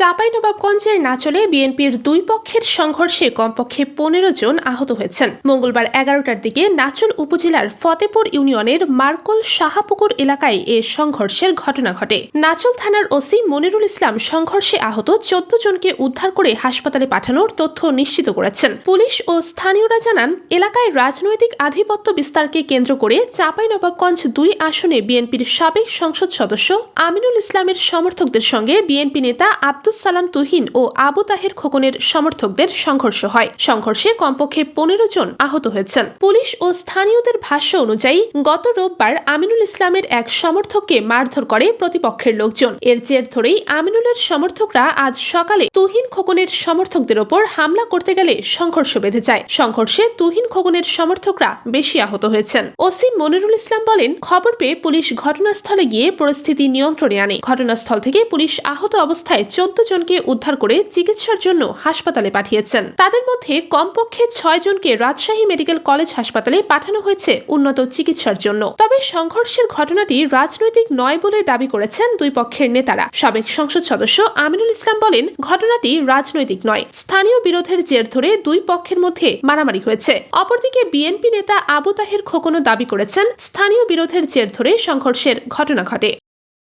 চাঁপাইনবাবগঞ্জের নাচলে বিএনপির দুই পক্ষের সংঘর্ষে কমপক্ষে পনেরো জন আহত হয়েছেন। মঙ্গলবার এগারোটার দিকে নাচল উপজেলার ফতেপুর ইউনিয়নের মার্কল সাহাপুকুর এলাকায় এ সংঘর্ষের ঘটনা ঘটে। নাচল থানার ওসি মনিরুল ইসলাম সংঘর্ষে আহত চোদ্দ জনকে উদ্ধার করে হাসপাতালে পাঠানোর তথ্য নিশ্চিত করেছেন। পুলিশ ও স্থানীয়রা জানান, এলাকায় রাজনৈতিক আধিপত্য বিস্তারকে কেন্দ্র করে চাঁপাইনবাবগঞ্জ দুই আসনে বিএনপির সাবেক সংসদ সদস্য আমিনুল ইসলামের সমর্থকদের সঙ্গে বিএনপি নেতা আব্দুস সালাম তুহিন ও আবু তাহের খোকনের সমর্থকদের সংঘর্ষ হয়। সংঘর্ষে কমপক্ষে পনেরো জন আহত হয়েছেন। পুলিশ ও স্থানীয়দের ভাষ্য অনুযায়ী, গত রোববার আমিনুল ইসলামের এক সমর্থককে মারধর করে প্রতিপক্ষের লোকজন। এর জের ধরেই আমিনুলের সমর্থকরা আজ সকালে তুহিন খোকনের সমর্থকদের ওপর হামলা করতে গেলে সংঘর্ষ বেঁধে যায়। সংঘর্ষে তুহিন খোকনের সমর্থকরা বেশি আহত হয়েছেন। ওসি মনিরুল ইসলাম বলেন, খবর পেয়ে পুলিশ ঘটনাস্থলে গিয়ে পরিস্থিতি নিয়ন্ত্রণে আনে। ঘটনাস্থল থেকে পুলিশ আহত অবস্থায় চোদ্দ জনকে উদ্ধার করে চিকিৎসার জন্য হাসপাতালে পাঠিয়েছেন। তাদের মধ্যে কমপক্ষে ছয় জনকে রাজশাহী মেডিকেল কলেজ হাসপাতালে পাঠানো হয়েছে উন্নত চিকিৎসার জন্য। তবে সংঘর্ষের ঘটনাটি রাজনৈতিক নয় বলে দাবি করেছেন দুই পক্ষের নেতারা। সাবেক সংসদ সদস্য আমিনুল ইসলাম বলেন, ঘটনাটি রাজনৈতিক নয়। স্থানীয় বিরোধের জের ধরে দুই পক্ষের মধ্যে মারামারি হয়েছে। অপরদিকে বিএনপি নেতা আবু তাহের খোকনও দাবি করেছেন, স্থানীয় বিরোধের জের ধরে সংঘর্ষের ঘটনা ঘটে।